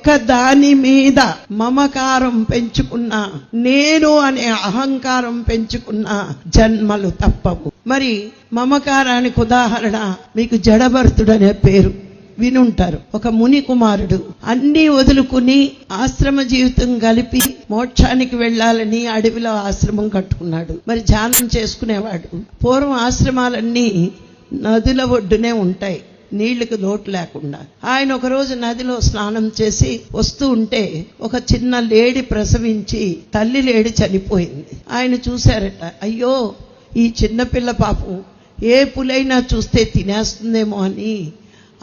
ఒక్క దాని మీద మమకారం పెంచుకున్న నేను అనే అహంకారం పెంచుకున్న జన్మలు తప్పవు. మరి మమకారానికి ఉదాహరణ మీకు జడభర్తుడు అనే పేరు. వినుంటారు. ఒక ముని కుమారుడు. అన్ని వదులుకుని ఆశ్రమ జీవితం కలిపి మోక్షానికి వెళ్ళాలని అడవిలో ఆశ్రమం కట్టుకున్నాడు. మరి ధ్యానం చేసుకునేవాడు. పూర్వం ఆశ్రమాలన్నీ నదుల ఒడ్డునే ఉంటాయి. నీళ్ళకు లోటు లేకుండా. ఆయన ఒకరోజు నదిలో స్నానం చేసి వస్తూ ఉంటే ఒక చిన్న లేడి ప్రసవించి తల్లి లేడి చనిపోయింది. ఆయన చూశారట అయ్యో ఈ చిన్నపిల్ల పాపం ఏ పులైనా చూస్తే తినేస్తుందేమో అని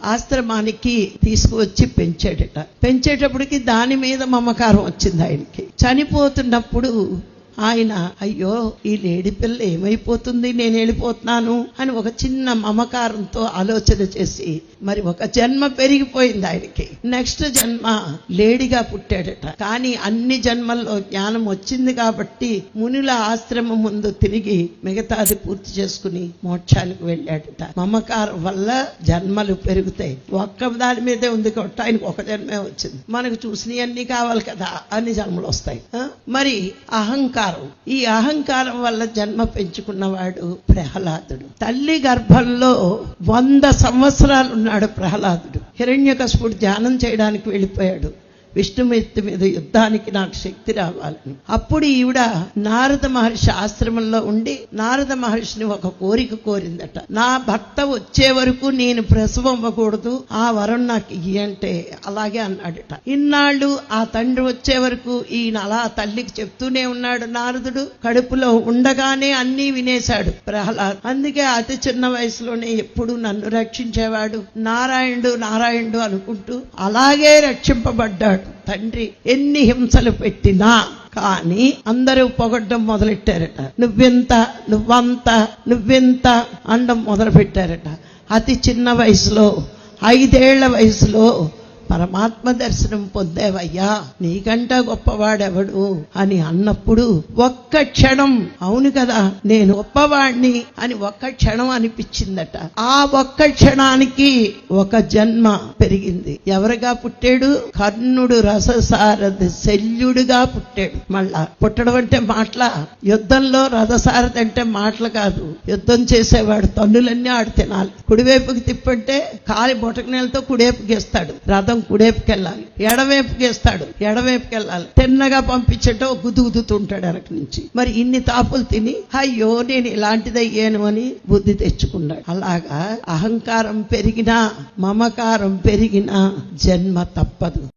ఆశ్రమానికి తీసుకువచ్చి పెంచాడట. పెంచేటప్పటికి దాని మీద మమకారం వచ్చింది ఆయనకి. చనిపోతున్నప్పుడు ఆయన అయ్యో ఈ లేడి పిల్ల ఏమైపోతుంది? నేను వెళ్ళిపోతున్నాను అని ఒక చిన్న మమకారంతో ఆలోచన చేసి మరి ఒక జన్మ పెరిగిపోయింది ఆయనకి. నెక్స్ట్ జన్మ లేడిగా పుట్టాడట. కానీ అన్ని జన్మల్లో జ్ఞానం వచ్చింది కాబట్టి మునుల ఆశ్రమం ముందు తిరిగి మిగతాది పూర్తి చేసుకుని మోక్షానికి వెళ్ళాడట. మమకారం వల్ల జన్మలు పెరుగుతాయి. ఒక్క దాని మీదే ఉంది కాబట్టి ఆయనకు ఒక జన్మే వచ్చింది. మనకు చూసినవన్నీ కావాలి కదా అన్ని జన్మలు వస్తాయి. మరి అహంకారం ఈ అహంకారం వల్ల జన్మ పెంచుకున్నవాడు ప్రహ్లాదుడు. తల్లి గర్భంలో వంద సంవత్సరాలు ఉన్నాడు ప్రహ్లాదుడు. హిరణ్యకశపుడు ధ్యానం చేయడానికి వెళ్ళిపోయాడు. విష్ణుమూర్తి మీద యుద్ధానికి నాకు శక్తి రావాలని అప్పుడు ఈవిడ నారద మహర్షి ఆశ్రమంలో ఉండి నారద మహర్షిని ఒక కోరిక కోరిందట. నా భర్త వచ్చే వరకు నేను ప్రసవం అవ్వకూడదు ఆ వరం నాకు ఇయ్యంటే అలాగే అన్నాడట. ఇన్నాళ్ళు ఆ తండ్రి వచ్చే వరకు ఈయన అలా తల్లికి చెప్తూనే ఉన్నాడు నారదుడు. కడుపులో ఉండగానే అన్నీ వినేశాడు ప్రహ్లాద్. అందుకే అతి చిన్న వయసులోనే ఎప్పుడు నన్ను రక్షించేవాడు. నారాయణుడు నారాయణుడు అనుకుంటూ అలాగే రక్షింపబడ్డాడు. తండ్రి ఎన్ని హింసలు పెట్టినా కానీ అందరూ పొగడ్డం మొదలెట్టారట. నువ్వెంత నువ్వంత నువ్వెంత అండం మొదలు పెట్టారట అతి చిన్న వయసులో ఐదేళ్ళ వయసులో పరమాత్మ దర్శనం పొందేవయ్యా నీకంట గొప్పవాడెవడు అని అన్నప్పుడు ఒక్క క్షణం అవును కదా నేను గొప్పవాణ్ణి అని ఒక్క క్షణం అనిపించిందట. ఆ ఒక్క క్షణానికి ఒక జన్మ పెరిగింది. ఎవరుగా పుట్టాడు? కర్ణుడు రససారథి శల్యుడుగా పుట్టాడు. మళ్ళా పుట్టడం అంటే మాటల యుద్ధంలో రథసారథి అంటే మాటలు కాదు. యుద్ధం చేసేవాడు తన్నులన్నీ ఆడు తినాలి. కుడివైపుకి తిప్పంటే కాలి బొటకనేలతో కుడివైపుకి ఇస్తాడు రథం కుడివైపుకి వెళ్ళాలి ఎడవైపుకి వేస్తాడు ఎడవైపుకి వెళ్ళాలి తిన్నగా పంపించటో గుదుగుదుతుంటాడు వెనక నుంచి. మరి ఇన్ని తాపులు తిని అయ్యో నేను ఇలాంటిది అయ్యాను అని బుద్ధి తెచ్చుకున్నాడు. అలాగా అహంకారం పెరిగినా మమకారం పెరిగినా జన్మ తప్పదు.